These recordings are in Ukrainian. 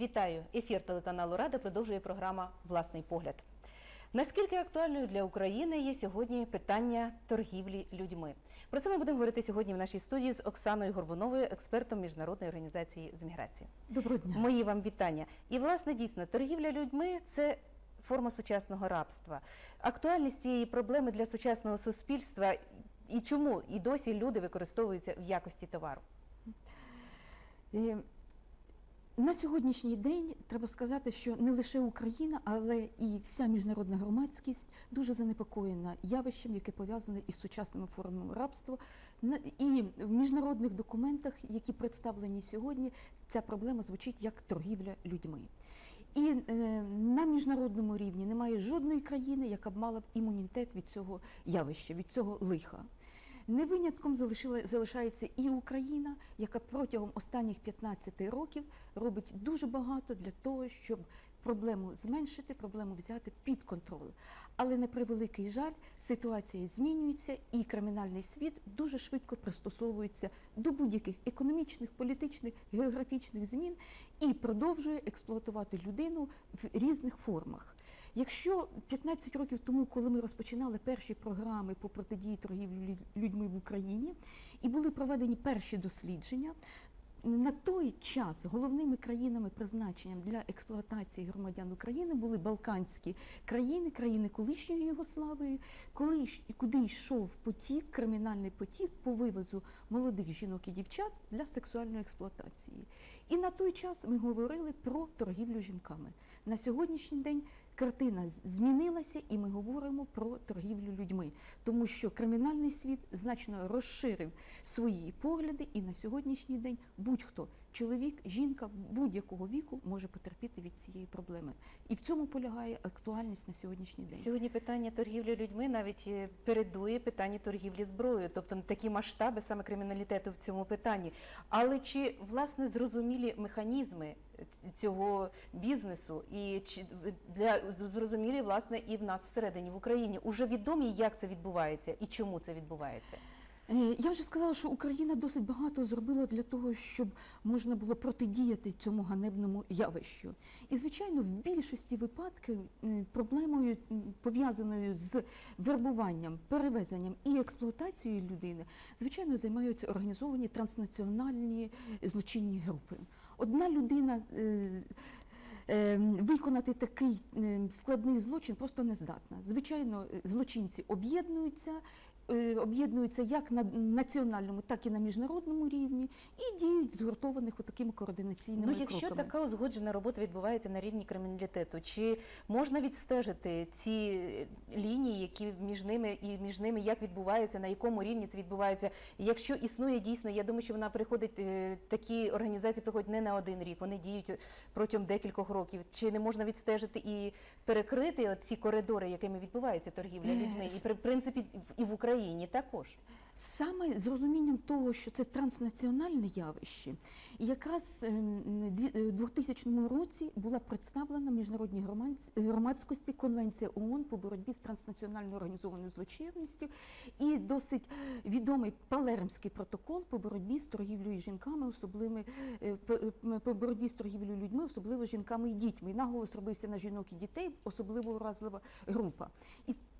Вітаю! Ефір телеканалу Рада продовжує програма Власний погляд. Наскільки актуальною для України є сьогодні питання торгівлі людьми? Про це ми будемо говорити сьогодні в нашій студії з Оксаною Горбуновою, експертом міжнародної організації з міграції. Доброго дня. Мої вам вітання. І власне дійсно торгівля людьми це форма сучасного рабства. Актуальність цієї проблеми для сучасного суспільства і чому і досі люди використовуються в якості товару. На сьогоднішній день треба сказати, що не лише Україна, але і вся міжнародна громадськість дуже занепокоєна явищем, яке пов'язане із сучасними формами рабства. І в міжнародних документах, які представлені сьогодні, ця проблема звучить як торгівля людьми. І е, на міжнародному рівні немає жодної країни, яка б мала б імунітет від цього явища, від цього лиха. Не винятком залишається і Україна, яка протягом останніх 15 років робить дуже багато для того, щоб проблему зменшити, проблему взяти під контроль. Але на превеликий жаль, ситуація змінюється, і кримінальний світ дуже швидко пристосовується до будь-яких економічних, політичних, географічних змін і продовжує експлуатувати людину в різних формах. Якщо 15 років тому, коли ми розпочинали перші програми по протидії торгівлі людьми в Україні, і були проведені перші дослідження, на той час головними країнами призначенням для експлуатації громадян України були Балканські країни, країни колишньої Югославії, коли куди йшов потік, кримінальний потік по вивозу молодих жінок і дівчат для сексуальної експлуатації. І на той час ми говорили про торгівлю жінками. На сьогоднішній день картина змінилася, і ми говоримо про торгівлю людьми, тому що кримінальний світ значно розширив свої погляди, і на сьогоднішній день будь-хто чоловік, жінка будь-якого віку може потерпіти від цієї проблеми. І в цьому полягає актуальність на сьогоднішній день. Сьогодні питання торгівлі людьми навіть е, передує питання торгівлі зброєю, тобто такі масштаби саме криміналітету в цьому питанні. Але чи власне зрозумілі механізми цього бізнесу і чи для зрозумілі власне і в нас всередині в Україні уже відомі, як це відбувається і чому це відбувається? Е, Я вже сказала, що Україна досить багато зробила для того, щоб можна було протидіяти цьому ганебному явищу. І, звичайно, в більшості випадків проблемою пов'язаною з вербуванням, перевезенням і експлуатацією людини, звичайно, займаються організовані транснаціональні злочинні групи. Одна людина. е, е, Виконати такий складний злочин просто не здатна. Звичайно, злочинці об'єднуються, об'єднуються як на національному, так і на міжнародному рівні і діють згуртованих отакими координаційними Ну, якщо кроками. така узгоджена робота відбувається на рівні криміналітету, чи можна відстежити ці лінії, які між ними і між ними як відбувається, на якому рівні це відбувається? Якщо існує дійсно, я думаю, що вона приходить, е, такі організації приходять не на один рік, вони діють протягом декількох років. Чи не можна відстежити і перекрити ці коридори, якими відбувається торгівля Е, людьми, і при принципі і в Україні також? Саме з розумінням того, що це транснаціональне явище, якраз ем, е, в 2000 році була представлена міжнародній громадсь- громадськості Конвенція ООН по боротьбі з транснаціональною організованою злочинністю і досить відомий Палермський протокол по боротьбі з торгівлею жінками, особливими е, по- е, боротьбі з торгівлею людьми, особливо жінками і дітьми. І наголос робився на жінок і дітей, особливо уразлива група. І Е, е,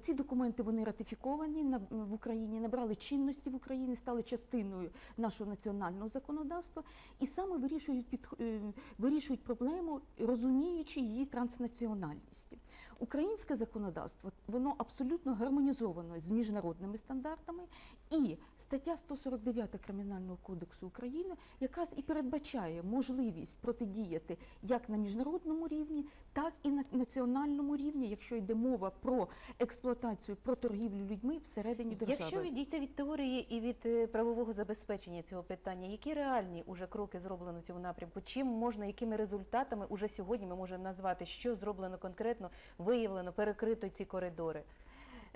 Ці документи вони ратифіковані в Україні, набрали чинності в Україні, стали частиною нашого національного законодавства і саме вирішують під е, вирішують проблему, розуміючи її транснаціональність. Українське законодавство воно абсолютно гармонізовано з міжнародними стандартами, і стаття 149 Кримінального кодексу України якраз і передбачає можливість протидіяти як на міжнародному рівні, так і на національному рівні, якщо йде мова про експлуатацію, про торгівлю людьми всередині держави. Якщо відійти від теорії і від е, правового забезпечення цього питання, які реальні уже кроки зроблено в цьому напрямку? Чим можна, якими результатами уже сьогодні ми можемо назвати, що зроблено конкретно, виявлено, перекрито ці коридори?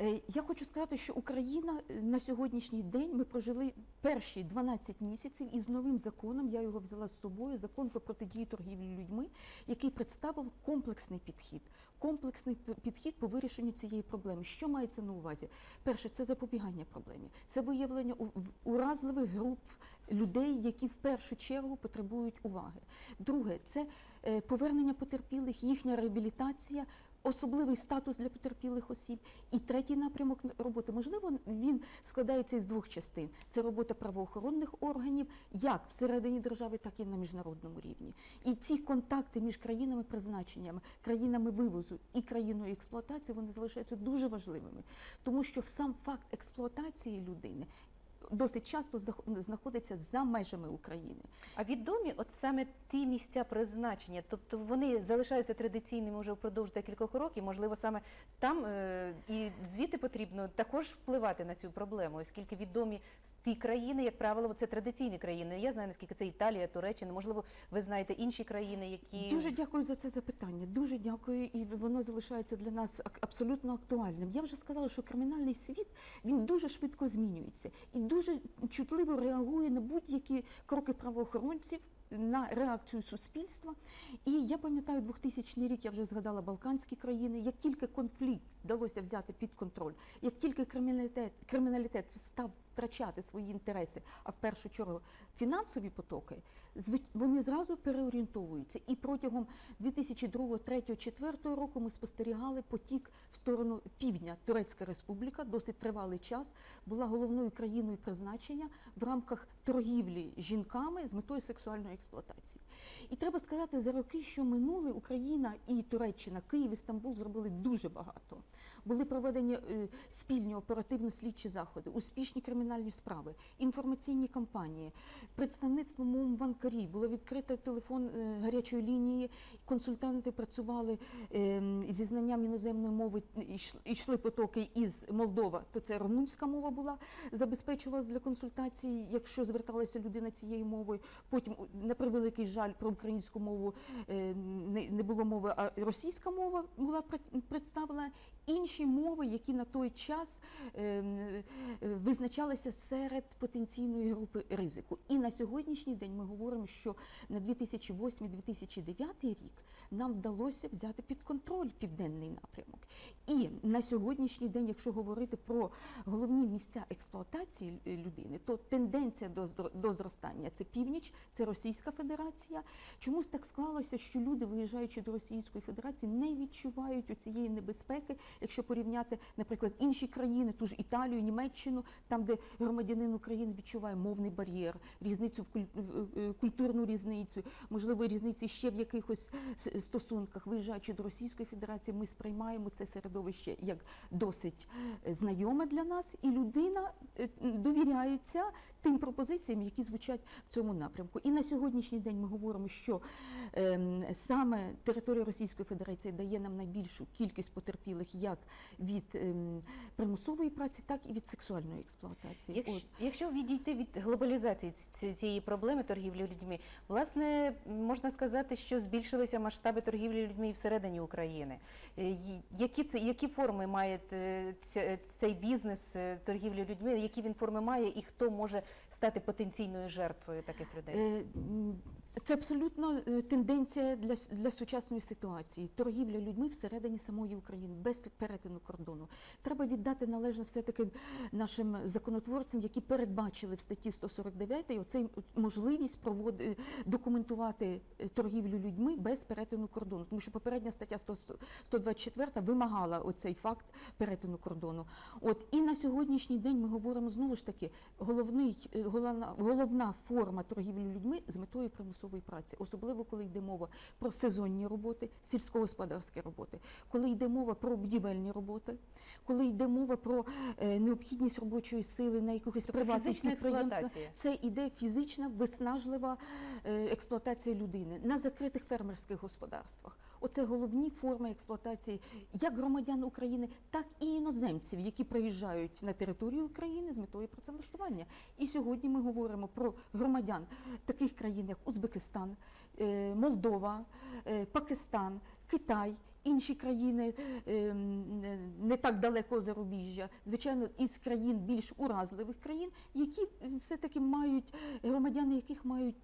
Е, Я хочу сказати, що Україна е, на сьогоднішній день ми прожили перші 12 місяців із новим законом. Я його взяла з собою. Закон про протидію торгівлі людьми, який представив комплексний підхід. Комплексний підхід по вирішенню цієї проблеми. Що мається на увазі? Перше, це запобігання проблемі, це виявлення уразливих груп людей, які в першу чергу потребують уваги. Друге, це е, повернення потерпілих, їхня реабілітація. Особливий статус для потерпілих осіб. І третій напрямок роботи, можливо, він складається із двох частин: це робота правоохоронних органів, як всередині держави, так і на міжнародному рівні. І ці контакти між країнами призначеннями, країнами вивозу і країною експлуатації вони залишаються дуже важливими, тому що сам факт експлуатації людини досить часто зах- знаходиться за межами України. А відомі от саме ті місця призначення, тобто вони залишаються традиційними вже впродовж декількох років, можливо, саме там е, і звідти потрібно також впливати на цю проблему, оскільки відомі ті країни, як правило, це традиційні країни. Я знаю, наскільки це Італія, Туреччина, можливо, ви знаєте інші країни, які Дуже дякую за це запитання. Дуже дякую, і воно залишається для нас ак- абсолютно актуальним. Я вже сказала, що кримінальний світ він дуже швидко змінюється і дуже чутливо реагує на будь-які кроки правоохоронців. На реакцію суспільства, і я пам'ятаю 2000 рік. Я вже згадала Балканські країни. Як тільки конфлікт вдалося взяти під контроль, як тільки криміналітет, криміналітет став втрачати свої інтереси, а в першу чергу фінансові потоки, вони зразу переорієнтовуються. І протягом 2002, 2003, 2004 року ми спостерігали потік в сторону півдня. Турецька республіка досить тривалий час була головною країною призначення в рамках торгівлі жінками з метою сексуальної експлуатації. І треба сказати, за роки, що минули, Україна і Туреччина, Київ і Стамбул зробили дуже багато. Були проведені е, спільні оперативно-слідчі заходи, успішні кримінальні справи, інформаційні кампанії, представництво МОМ в Анкарі, було відкрито телефон е, гарячої лінії, консультанти працювали е, зі знанням іноземної мови, йш- йшли потоки із Молдова, то це румунська мова була, забезпечувалась для консультацій, якщо зверталася людина цією мовою. Потім, на превеликий жаль, про українську мову не, було мови, а російська мова була пред- представлена. Інші мови, які на той час е, е, визначалися серед потенційної групи ризику. І на сьогоднішній день ми говоримо, що на 2008-2009 рік нам вдалося взяти під контроль південний напрямок. І на сьогоднішній день, якщо говорити про головні місця експлуатації людини, то тенденція до, зростання це північ, це Російська Федерація. Чомусь так склалося, що люди, виїжджаючи до Російської Федерації, не відчувають цієї небезпеки, якщо порівняти, наприклад, інші країни, ту ж Італію, Німеччину, там, де громадянин України відчуває мовний бар'єр, різницю в куль- е, культурну різницю, можливо, різниці ще в якихось стосунках. Виїжджаючи до Російської Федерації, ми сприймаємо це середовище як досить е, знайоме для нас, і людина е, довіряється тим пропозиціям, які звучать в цьому напрямку. І на сьогоднішній день ми говоримо, що ем, саме територія Російської Федерації дає нам найбільшу кількість потерпілих як від ем, примусової праці, так і від сексуальної експлуатації. Якщо, От. якщо відійти від глобалізації ці- цієї проблеми торгівлі людьми, власне можна сказати, що збільшилися масштаби торгівлі людьми і всередині України. Е, Які це які форми має цей бізнес е, торгівлі людьми? Які він форми має, і хто може стати потенційною жертвою таких людей? Е, Це абсолютно е, тенденція для, для сучасної ситуації. Торгівля людьми всередині самої України без перетину кордону. Треба віддати належне все-таки нашим законотворцям, які передбачили в статті 149 оцей можливість проводи, документувати е, торгівлю людьми без перетину кордону. Тому що попередня стаття 100 124 вимагала оцей факт перетину кордону. От і на сьогоднішній день ми говоримо знову ж таки, головний е, головна, головна форма торгівлі людьми з метою примусової праці, особливо коли йде мова про сезонні роботи, сільськогосподарські роботи, коли йде мова про будівельні роботи, коли йде мова про е, необхідність робочої сили на якихось Тобто приватних підприємствах. Це іде фізична, виснажлива е, експлуатація людини на закритих фермерських господарствах. Оце головні форми експлуатації як громадян України, так і іноземців, які приїжджають на територію України з метою працевлаштування. І сьогодні ми говоримо про громадян таких країн, як Узбекистан, е, Молдова, е, Пакистан, Китай. Інші країни е, не так далеко зарубіжжя, звичайно, із країн більш уразливих країн, які е, все-таки мають громадяни, яких мають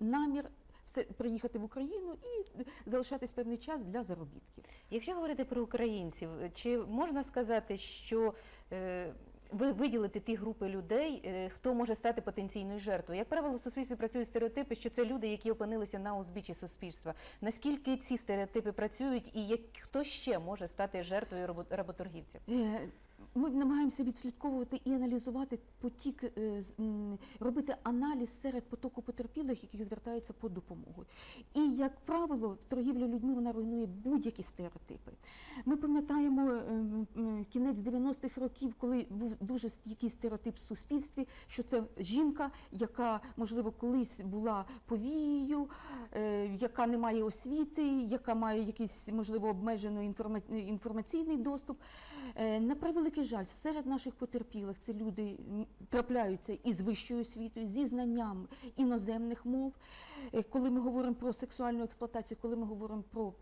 намір все приїхати в Україну і залишатись певний час для заробітків. Якщо говорити про українців, чи можна сказати, що е, ви виділити ті групи людей, е, хто може стати потенційною жертвою. Як правило, в суспільстві працюють стереотипи, що це люди, які опинилися на узбіччі суспільства. Наскільки ці стереотипи працюють, і як хто ще може стати жертвою робо- Е, Ми намагаємося відслідковувати і аналізувати потік, е, робити аналіз серед потоку потерпілих, які звертаються по допомогу. І, як правило, торгівля людьми вона руйнує будь-які стереотипи. Ми пам'ятаємо е, кінець 90-х років, коли був дуже стійкий стереотип в суспільстві, що це жінка, яка, можливо, колись була повією, е, яка не має освіти, яка має якийсь, можливо, обмежений інформаційний доступ. На превеликий жаль, серед наших потерпілих це люди трапляються із вищою освітою, зі знанням іноземних мов. Е, Коли ми говоримо про сексуальну експлуатацію, коли ми говоримо про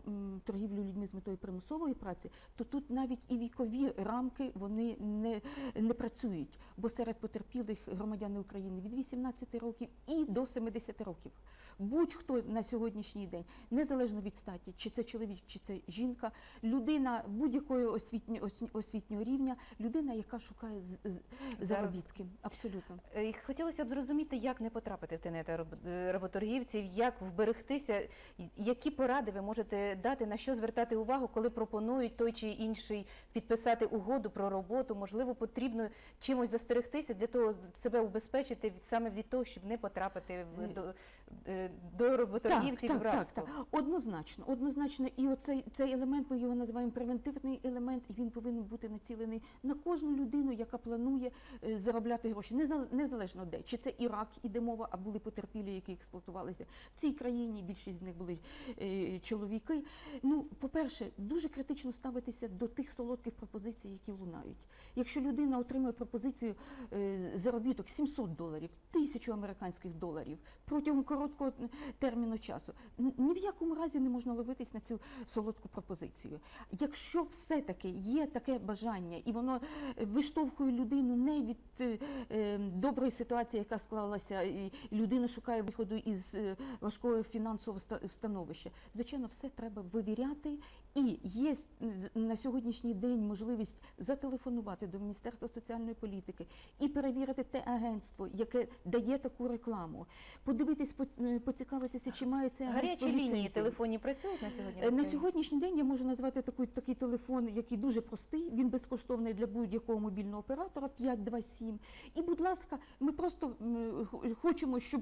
торгівлю людьми з метою примусової праці, то тут навіть і вікові рамки вони не, не працюють, бо серед потерпілих громадян України від 18 років і до 70 років. Будь-хто на сьогоднішній день, незалежно від статі, чи це чоловік, чи це жінка, людина будь-якого освітньо, осві- освітнього рівня, людина, яка шукає з- заробітки. Абсолютно. Е, і Хотілося б зрозуміти, як не потрапити в тенета е, як вберегтися, які поради ви можете дати, на що звертати увагу, коли пропонують той чи інший підписати угоду про роботу. Можливо, потрібно чимось застерегтися для того, себе убезпечити від саме від того, щоб не потрапити в Е, до, е, до так, в так, рабство. так. Однозначно, однозначно. І оцей цей елемент ми його називаємо превентивний елемент, і він повинен бути націлений на кожну людину, яка планує е, заробляти гроші, незалежно де чи це Ірак іде мова, а були потерпілі, які експлуатувалися в цій країні. Більшість з них були е, чоловіки. Ну, по-перше, дуже критично ставитися до тих солодких пропозицій, які лунають. Якщо людина отримує пропозицію заробіток 700 доларів, тисячу американських доларів протягом короткого терміну часу, ні в якому разі не можна ловитись на цю солодку пропозицію. Якщо все-таки є таке бажання, і воно е, виштовхує людину не від е, е, доброї ситуації, яка склалася, і людина шукає виходу із важкого фінансового ста- становища, звичайно, все треба вивіряти. І є на сьогоднішній день можливість зателефонувати до Міністерства соціальної політики і перевірити те агентство, яке дає таку рекламу, подивитись, поцікавитися, чи має це агентство Гарячі лінії телефонні працюють на сьогодні? Е, На сьогоднішній день я можу назвати такий, такий телефон, який дуже простий. Він безкоштовний для будь-якого мобільного оператора 527. І, будь ласка, ми просто хочемо, щоб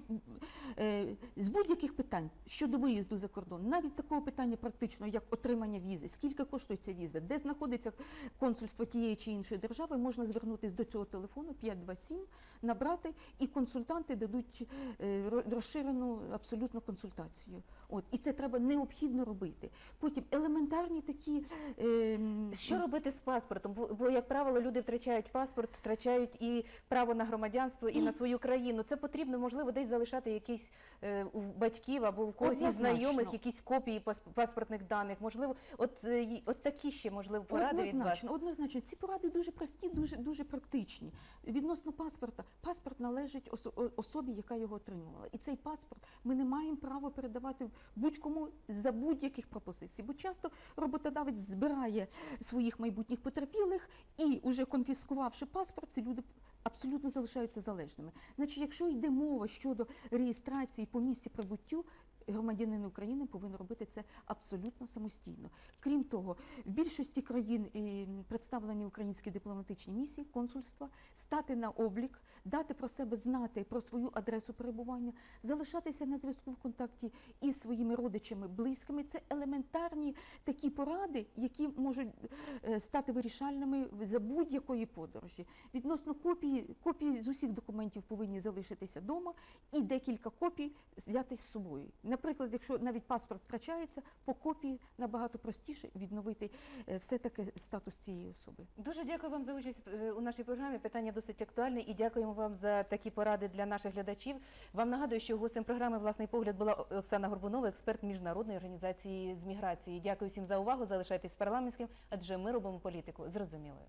е, з будь-яких питань щодо виїзду за кордон, навіть такого питання практично, як отримання візи, скільки коштує ця віза, де знаходиться консульство тієї чи іншої держави, можна звернутися до цього телефону 527, набрати, і консультанти дадуть е, розширену абсолютно консультацію. От і це треба необхідно робити. Потім елементарні такі е, Що робити з паспортом? Бо, як правило, люди втрачають паспорт, втрачають і право на громадянство, і, І- на свою країну. Це потрібно, можливо, десь залишати якісь е, у батьків або в когось із знайомих якісь копії паспортних даних. Можливо, от, е, от такі ще можливо поради від вас. однозначно, однозначно. Ці поради дуже прості, дуже дуже практичні. Відносно паспорта, паспорт належить осо- особі, яка його отримувала. І цей паспорт ми не маємо права передавати будь-кому за будь-яких пропозицій. Бо часто роботодавець збирає своїх майбутніх потерпілих і, уже конфіскувавши паспорт, ці люди. Абсолютно залишаються залежними. Значить, якщо йде мова щодо реєстрації по місці прибуттю, громадянин України повинен робити це абсолютно самостійно. Крім того, в більшості країн представлені українські дипломатичні місії, консульства, стати на облік, дати про себе знати про свою адресу перебування, залишатися на зв'язку в контакті із своїми родичами, близькими. Це елементарні такі поради, які можуть е, стати вирішальними за будь-якої подорожі. Відносно копії, копії з усіх документів повинні залишитися вдома і декілька копій взяти з собою. Наприклад, якщо навіть паспорт втрачається, по копії набагато простіше відновити е, все-таки статус цієї особи. Дуже дякую вам за участь е, у нашій програмі. Питання досить актуальне і дякуємо вам за такі поради для наших глядачів. Вам нагадую, що гостем програми Власний погляд була Оксана Горбунова, експерт міжнародної організації з міграції. Дякую всім за увагу. Залишайтесь парламентським, адже ми робимо політику зрозумілою.